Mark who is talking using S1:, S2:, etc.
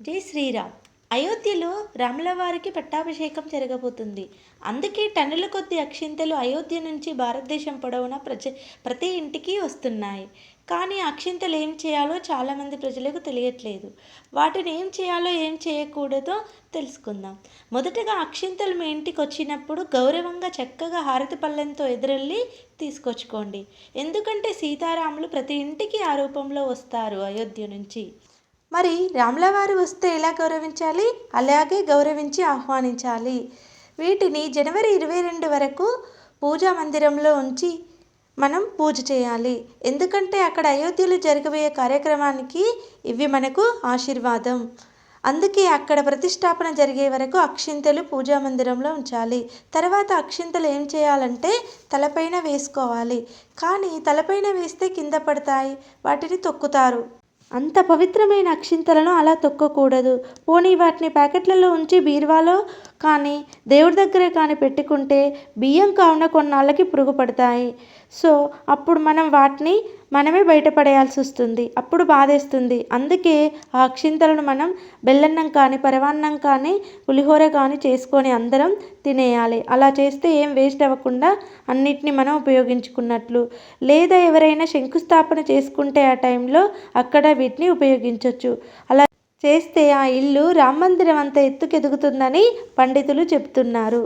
S1: జై శ్రీరామ్. అయోధ్యలో రాములవారికి పట్టాభిషేకం జరగబోతుంది. అందుకే టన్నుల కొద్ది అక్షింతలు అయోధ్య నుంచి భారతదేశం పొడవునా ప్రజ ప్రతి ఇంటికి వస్తున్నాయి. కానీ అక్షింతలు ఏం చేయాలో చాలామంది ప్రజలకు తెలియట్లేదు. వాటిని ఏం చేయాలో ఏం చేయకూడదో తెలుసుకుందాం. మొదటగా అక్షింతలు మీ ఇంటికి వచ్చినప్పుడు గౌరవంగా చక్కగా హారతి పళ్ళెంతో ఎదురెళ్ళి తీసుకొచ్చుకోండి. ఎందుకంటే సీతారాములు ప్రతి ఇంటికి ఆ రూపంలో వస్తారు అయోధ్య నుంచి. మరి రామ్లవారు వస్తే ఎలా గౌరవించాలి? అలాగే గౌరవించి ఆహ్వానించాలి. వీటిని జనవరి ఇరవై రెండు వరకు పూజా మందిరంలో ఉంచి మనం పూజ చేయాలి. ఎందుకంటే అక్కడ అయోధ్యలో జరగబోయే కార్యక్రమానికి ఇవి మనకు ఆశీర్వాదం. అందుకే అక్కడ ప్రతిష్టాపన జరిగే వరకు అక్షింతలు పూజా మందిరంలో ఉంచాలి. తర్వాత అక్షింతలు ఏం చేయాలంటే తలపైన వేసుకోవాలి. కానీ తలపైన వేస్తే కింద పడతాయి. వాటిని తొక్కుతారు. అంత పవిత్రమైన అక్షింతలను అలా తొక్కకూడదు. పోనీ వాటిని ప్యాకెట్లలో ఉంచి బీరువాలో కానీ దేవుడి దగ్గరే కానీ పెట్టుకుంటే బియ్యం కావున కొన్నాళ్ళకి పురుగు పడతాయి. సో అప్పుడు మనం వాటిని మనమే బయటపడేయాల్సి వస్తుంది. అప్పుడు బాధేస్తుంది. అందుకే ఆ అక్షింతలను మనం బెల్లన్నం కానీ పరవాన్నం కానీ పులిహోర కానీ చేసుకొని అందరం తినేయాలి. అలా చేస్తే ఏం వేస్ట్ అవ్వకుండా అన్నిటిని మనం ఉపయోగించుకున్నట్లు. లేదా ఎవరైనా శంకుస్థాపన చేసుకుంటే ఆ టైంలో అక్కడ వీటిని ఉపయోగించవచ్చు అలా చేస్తే ఆ ఇల్లు రామ మందిరం అంత ఎత్తుకెదుగుతుందని పండితులు చెప్తున్నారు.